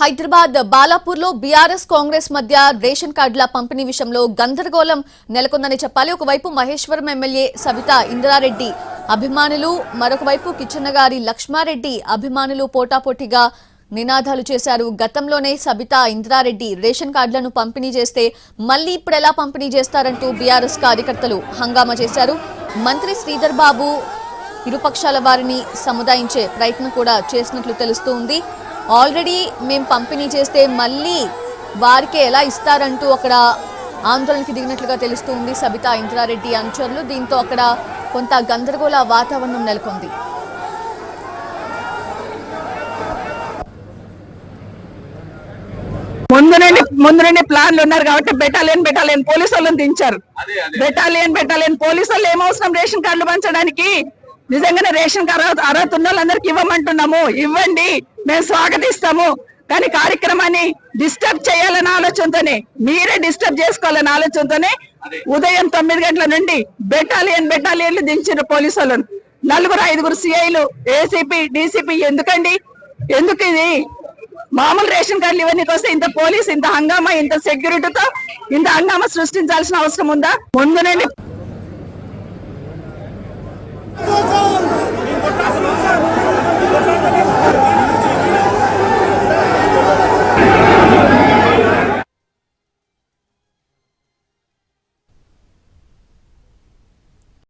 Hyderabad బాలాపూర్లో BRS Congress మధ్య ration కార్డుల పంపిణీ విషయంలో గందరగోళం నెలకొందని చెప్పాలి. ఒకవైపు మహేశ్వరం ఎమ్మెల్యే సవిత ఇందిరారెడ్డి అభిమానులు మరొకవైపు కిచ్చన్నగారి గారి లక్ష్మారెడ్డి అభిమానులు పోటాపోటీగా నినాదాలు చేశారు. గతంలోనే సబిత ఇందిరారెడ్డి రేషన్ కార్డులను పంపిణీ చేస్తే మళ్ళీ ఇప్పుడు ఎలా పంపిణీ చేస్తారంటూ బీఆర్ఎస్ కార్యకర్తలు హంగామా చేశారు. మంత్రి శ్రీధర్ బాబు ఇరుపక్షాల వారిని సముదాయించే ప్రయత్నం కూడా చేసినట్లు తెలుస్తూ ఉంది. ఆల్రెడీ మేము పంపిణీ చేస్తే మళ్ళీ వారికే ఎలా ఇస్తారంటూ అక్కడ ఆందోళనకి దిగినట్లుగా తెలుస్తూ ఉంది సబితా ఇంద్రారెడ్డి అనుచరులు. దీంతో అక్కడ కొంత గందరగోళ వాతావరణం నెలకొంది. ముందు నుండి ముందు నుండి ప్లాన్లు ఉన్నారు కాబట్టి బెటాలియన్ బెటాలియన్ పోలీసు వాళ్ళని దించారు బెటాలియన్ బెటాలియన్ పోలీసు వాళ్ళు ఏమవసరం రేషన్ కార్డులు పంచడానికి? నిజంగానే రేషన్ కార్డు అర్హత ఉన్న వాళ్ళందరికి ఇవ్వమంటున్నాము. ఇవ్వండి. మేము స్వాగతిస్తాము. కానీ కార్యక్రమాన్ని డిస్టర్బ్ చేయాలనే ఆలోచనతోనే మీరే డిస్టర్బ్ చేసుకోవాలనే ఆలోచనతోనే ఉదయం తొమ్మిది గంటల నుండి బెటాలియన్ బెటాలియన్లు దించిన పోలీసు వాళ్ళను. నలుగురు ఐదుగురు సిఐలు ఏసీపీ డీసీపీ ఎందుకండి? ఎందుకు ఇది? మామూలు రేషన్ కార్డులు ఇవన్నీ వస్తే ఇంత పోలీస్ ఇంత హంగామా ఇంత సెక్యూరిటీతో ఇంత హంగామా సృష్టించాల్సిన అవసరం ఉందా? ముందు నుండి